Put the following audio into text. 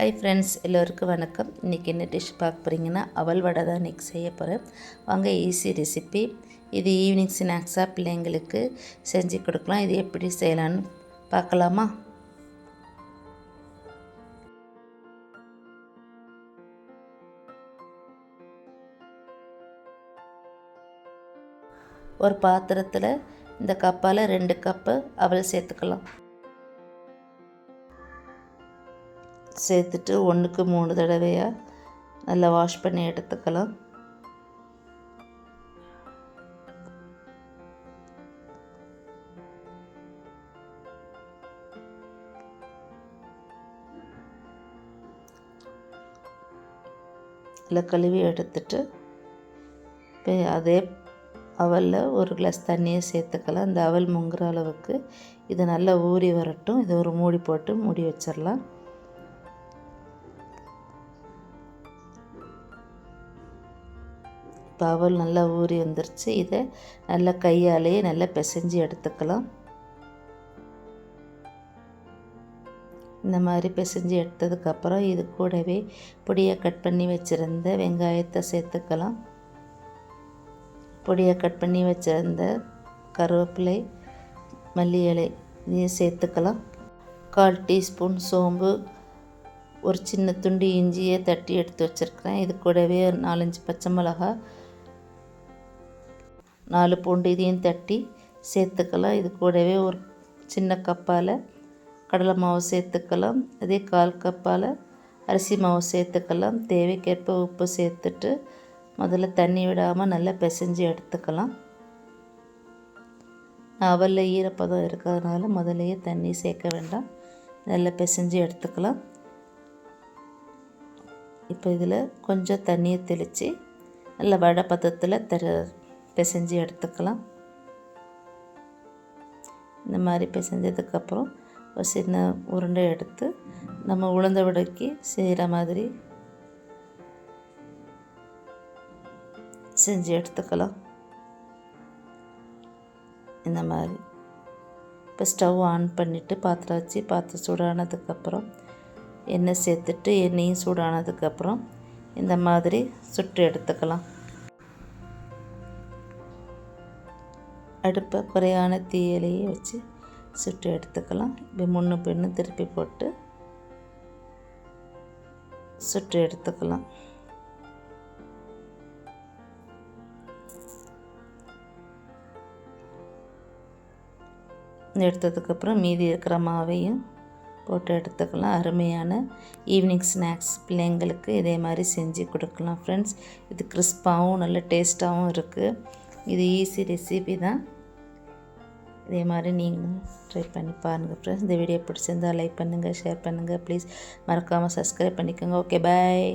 Hi friends எல்லோருக்கும் வணக்கம். இன்றைக்கி என்ன டிஷ் பார்க்க போகிறீங்கன்னா அவல் வடை தான் இன்றைக்கி செய்ய போகிறேன் வாங்க ஈஸி ரெசிபி இது ஈவினிங் ஸ்நாக்ஸாக பிள்ளைங்களுக்கு செஞ்சு கொடுக்கலாம். இது எப்படி செய்யலான்னு பார்க்கலாமா? ஒரு பாத்திரத்தில் இந்த கப்பால் ரெண்டு கப்பு அவல் சேர்த்துக்கலாம். சேர்த்துட்டு ஒன்றுக்கு மூணு தடவையாக நல்லா வாஷ் பண்ணி எடுத்துக்கலாம். நல்லா கழுவி எடுத்துட்டு இப்போ அதே அவலில் ஒரு கிளாஸ் தண்ணியை சேர்த்துக்கலாம். இந்த அவல் முங்குற அளவுக்கு இது நல்லா ஊறி வரட்டும். இதை ஒரு மூடி போட்டு மூடி வச்சிடலாம் பாவல் நல்லா ஊறி வந்துருச்சு. இதை நல்லா கையாலேயே நல்லா பிசைஞ்சு எடுத்துக்கலாம். இந்த மாதிரி பிசைஞ்சு எடுத்ததுக்கப்புறம் இது கூடவே பொடியை கட் பண்ணி வச்சுருந்த வெங்காயத்தை சேர்த்துக்கலாம். பொடியை கட் பண்ணி வச்சுருந்த கருவேப்பிலை மல்லி இலை இதையும் சேர்த்துக்கலாம். கால் டீஸ்பூன் சோம்பு ஒரு சின்ன துண்டு இஞ்சியை தட்டி எடுத்து வச்சுருக்கிறேன். இது கூடவே நாலஞ்சு பச்சை மிளகா நாலு பூண்டு இதையும் தட்டி சேர்த்துக்கலாம். இது கூடவே ஒரு சின்ன கப்பால் கடலை மாவு சேர்த்துக்கலாம். அதே கால் கப்பால் அரிசி மாவு சேர்த்துக்கலாம். தேவைக்கேற்ப உப்பு சேர்த்துட்டு முதல்ல தண்ணி விடாமல் நல்லா பிசைஞ்சு எடுத்துக்கலாம். அவலில் ஈரப்பதம் இருக்கிறதுனால முதலையே தண்ணி சேர்க்க வேண்டாம். நல்லா பிசைஞ்சு எடுத்துக்கலாம். இப்போ இதில் கொஞ்சம் தண்ணியை தெளித்து நல்ல வடை பதத்தில் தர பிசைஞ்சு எடுத்துக்கலாம். இந்த மாதிரி பிசைஞ்சதுக்கப்புறம் ஒரு சின்ன உருண்டை எடுத்து நம்ம உளுந்த விடைக்கு செய்கிற மாதிரி செஞ்சு எடுத்துக்கலாம். இந்த மாதிரி இப்போ ஸ்டவ் ஆன் பண்ணிவிட்டு பாத்திரம் வச்சு பாத்திரம் சூடானதுக்கப்புறம் எண்ணெய் சேர்த்துட்டு எண்ணெயும் சூடானதுக்கப்புறம் இந்த மாதிரி சுட்டு எடுத்துக்கலாம். அடுப்பை குறையான தீயிலையே வச்சு சுட்டு எடுத்துக்கலாம். இப்படி முன்னு பின்னு திருப்பி போட்டு சுட்டு எடுத்துக்கலாம். எடுத்ததுக்கப்புறம் மீதி இருக்கிற மாவையும் போட்டு எடுத்துக்கலாம். அருமையான ஈவினிங் ஸ்நாக்ஸ் பிள்ளைங்களுக்கு இதே மாதிரி செஞ்சு கொடுக்கலாம் ஃப்ரெண்ட்ஸ் இது கிறிஸ்பாகவும் நல்ல டேஸ்ட்டாகவும் இருக்குது இது ஈஸி ரெசிபி தான். இதே மாதிரி நீங்களும் ட்ரை பண்ணி பாருங்கள் ஃப்ரெண்ட்ஸ் இந்த வீடியோ பிடிச்சிருந்தால் லைக் பண்ணுங்கள் ஷேர் பண்ணுங்கள் ப்ளீஸ் மறக்காமல் சப்ஸ்கிரைப் பண்ணிக்கோங்க. Okay bye